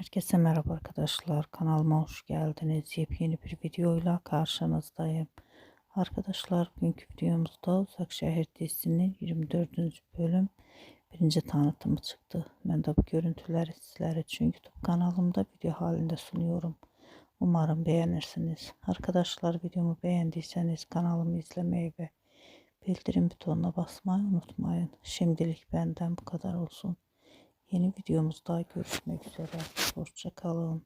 Herkese merhaba arkadaşlar. Kanalıma hoş geldiniz. Yepyeni bir videoyla karşınızdayım. Arkadaşlar bugünkü videomuzda Uzak Şehir dizisinin 24. bölüm birinci tanıtımı çıktı. Ben de bu görüntüleri sizler için YouTube kanalımda video halinde sunuyorum. Umarım beğenirsiniz. Arkadaşlar videomu beğendiyseniz kanalımı izlemeyi ve bildirim butonuna basmayı unutmayın. Şimdilik benden bu kadar olsun. Yeni videomuzda görüşmek üzere. Hoşçakalın.